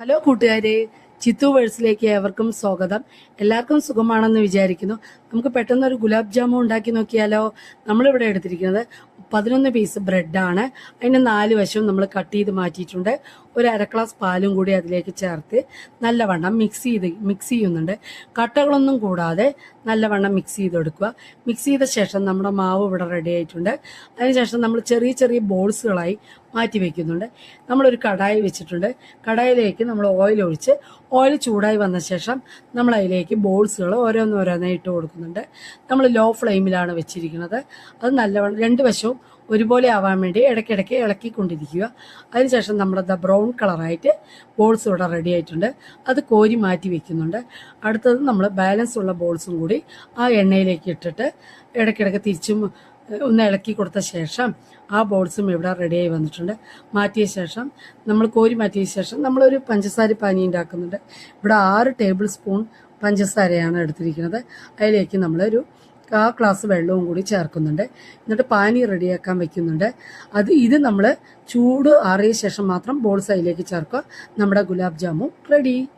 Hello കൂട്ടുകാരെ ചിത്തു വേഴ്സിലേക്ക് ഏവർക്കും സ്വാഗതം. എല്ലാവർക്കും സുഖമാണെന്ന് വിചാരിക്കുന്നു. നമുക്ക് പെട്ടെന്ന് ഒരു ഗുലാബ് ജാമു ഉണ്ടാക്കി നോക്കിയാലോ? നമ്മളിവിടെ എടുത്തിരിക്കുന്നത് പതിനൊന്ന് പീസ് ബ്രെഡാണ് അതിന് നാല് വശവും നമ്മൾ കട്ട് ചെയ്ത് മാറ്റിയിട്ടുണ്ട്. ഒരു അര ഗ്ലാസ് പാലും കൂടി അതിലേക്ക് ചേർത്ത് നല്ലവണ്ണം മിക്സ് ചെയ്ത് മിക്സ് ചെയ്യുന്നുണ്ട്. കട്ടകളൊന്നും കൂടാതെ നല്ലവണ്ണം മിക്സ് ചെയ്തെടുക്കുക. മിക്സ് ചെയ്ത ശേഷം നമ്മുടെ മാവ് ഇവിടെ റെഡി ആയിട്ടുണ്ട്. അതിനുശേഷം നമ്മൾ ചെറിയ ചെറിയ ബോൾസുകളായി മാറ്റി വയ്ക്കുന്നുണ്ട് നമ്മളൊരു കടായി വെച്ചിട്ടുണ്ട്. കടായിലേക്ക് നമ്മൾ ഓയിൽ ഒഴിച്ച് ഓയിൽ ചൂടായി വന്ന ശേഷം നമ്മൾ അതിലേക്ക് ബോൾസുകൾ ഓരോന്നോരോന്നായി ഇട്ട് കൊടുക്കുന്നുണ്ട്. നമ്മൾ ലോ ഫ്ലെയിമിലാണ് വെച്ചിരിക്കുന്നത്. അത് നല്ലവണ്ണം രണ്ട് വശവും ഒരുപോലെ ആവാൻ വേണ്ടി ഇടയ്ക്കിടയ്ക്ക് ഇളക്കിക്കൊണ്ടിരിക്കുക. അതിനുശേഷം നമ്മുടെ ബ്രൗൺ കളറായിട്ട് ബോൾസ് ഇവിടെ റെഡി ആയിട്ടുണ്ട്. അത് കോരി മാറ്റി വെക്കുന്നുണ്ട്. അടുത്തത് നമ്മൾ ബാലൻസ് ഉള്ള ബോൾസും കൂടി ആ എണ്ണയിലേക്ക് ഇട്ടിട്ട് ഇടയ്ക്കിടയ്ക്ക് തിരിച്ചും ഒന്ന് ഇളക്കി കൊടുത്ത ശേഷം ആ ബോൾസും ഇവിടെ റെഡിയായി വന്നിട്ടുണ്ട്. മാറ്റിയ ശേഷം നമ്മൾ കോരി മാറ്റിയ ശേഷം നമ്മളൊരു പഞ്ചസാര പാനി ഉണ്ടാക്കുന്നുണ്ട്. ഇവിടെ ആറ് ടേബിൾ സ്പൂൺ പഞ്ചസാരയാണ് എടുത്തിരിക്കുന്നത്. അതിലേക്ക് നമ്മളൊരു ആ ഗ്ലാസ് വെള്ളവും കൂടി ചേർക്കുന്നുണ്ട്. എന്നിട്ട് പാനി റെഡിയാക്കാൻ വെക്കുന്നുണ്ട്. അത് ഇത് നമ്മൾ ചൂട് ആറിയ ശേഷം മാത്രം ബോൾസ് അതിലേക്ക് ചേർക്കുക. നമ്മുടെ ഗുലാബ് ജാമു റെഡി